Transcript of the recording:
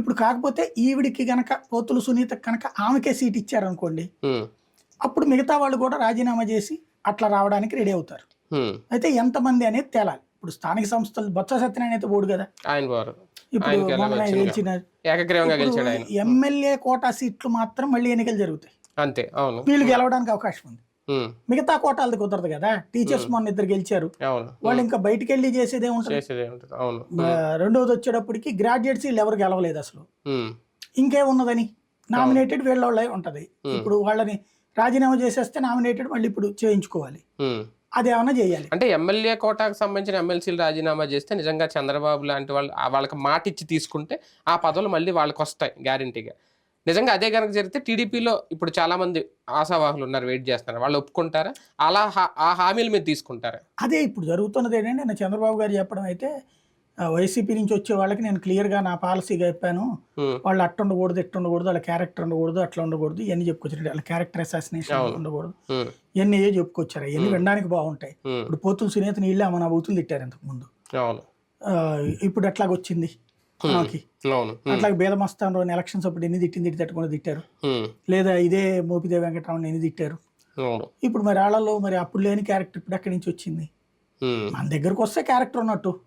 ఇప్పుడు కాకపోతే ఈవిడికి గనక పోతులు సునీత కనుక ఆమెకే సీట్ ఇచ్చారనుకోండి అప్పుడు మిగతా వాళ్ళు కూడా రాజీనామా చేసి అట్లా రావడానికి రెడీ అవుతారు. అయితే ఎంతమంది అనేది తేలాలి. ఇప్పుడు స్థానిక సంస్థలు బొత్స సత్యనారాయణ అయితే పోడు కదా. ఇప్పుడు? గెలిచిన ఎమ్మెల్యే కోటా సీట్లు మాత్రం మళ్ళీ ఎన్నికలు జరుగుతాయి. అంతే అవును. వీళ్ళు గెలవడానికి అవకాశం ఉంది. మిగతా కోటాలది కుదరదు కదా. టీచర్స్ మొన్న ఇద్దరు గెలిచారు. వాళ్ళు ఇంకా బయటికి వెళ్ళి చేసేదే ఉంటుంది. రెండోది వచ్చేటప్పటికి గ్రాడ్యుయేట్స్ వీళ్ళు ఎవరు గెలవలేదు అసలు. ఇంకేమున్నదని? నామినేటెడ్ వీళ్ళ వాళ్ళే ఉంటది ఇప్పుడు వాళ్ళని రాజీనామా చేసేస్తే నామినేటెడ్ మళ్ళీ ఇప్పుడు చేయించుకోవాలి. అదేమన్నా చేయాలి. అంటే ఎమ్మెల్యే కోటాకు సంబంధించిన ఎమ్మెల్సీలు రాజీనామా చేస్తే నిజంగా చంద్రబాబు లాంటి వాళ్ళు వాళ్ళకి మాట ఇచ్చి తీసుకుంటే ఆ పదవులు మళ్ళీ వాళ్ళకి వస్తాయి గ్యారంటీగా. నిజంగా అదే కనుక జరిగితే టీడీపీలో ఇప్పుడు చాలా మంది ఆశావాహులు ఉన్నారు వెయిట్ చేస్తున్నారు. వాళ్ళు ఒప్పుకుంటారా? అలా ఆ హామీలు మీరు తీసుకుంటారా? అదే ఇప్పుడు జరుగుతున్నది ఏంటంటే నేను చంద్రబాబు గారు చెప్పడం అయితే వైసీపీ నుంచి వచ్చే వాళ్ళకి నేను క్లియర్గా నా పాలసీగా చెప్పాను. వాళ్ళు అట్ట ఉండకూడదు ఇట్ట ఉండకూడదు వాళ్ళ క్యారెక్టర్ ఉండకూడదు అట్లా ఉండకూడదు ఇవన్నీ చెప్పుకొచ్చారు. వాళ్ళ క్యారెక్టర్ అసాసినేషన్. ఉండకూడదు. ఇవన్నీ ఏ చెప్పుకొచ్చారు? ఇవన్నీ వినడానికి బాగుంటాయి. ఇప్పుడు పోతులు సునీత నీళ్ళే మన బూతులు తిట్టారు ఇంతకు ముందు అవును. ఆ, ఇప్పుడు ఎట్లాగొచ్చింది? ఉమ్, అట్లా బేదమస్తాను ఎలక్షన్స్ అప్పుడు ఎన్ని తిట్టింది తిట్టి తట్టుకుని తిట్టారు. ఉమ్, లేదా ఇదే మోపిదేవి వెంకటరామన్ ఎన్ని తిట్టారు. ఇప్పుడు మరి వాళ్ళలో మరి అప్పుడు లేని క్యారెక్టర్ ఇప్పుడు ఎక్కడి నుంచి వచ్చింది? ఉమ్, మన దగ్గరకు వస్తే క్యారెక్టర్ ఉన్నట్టు.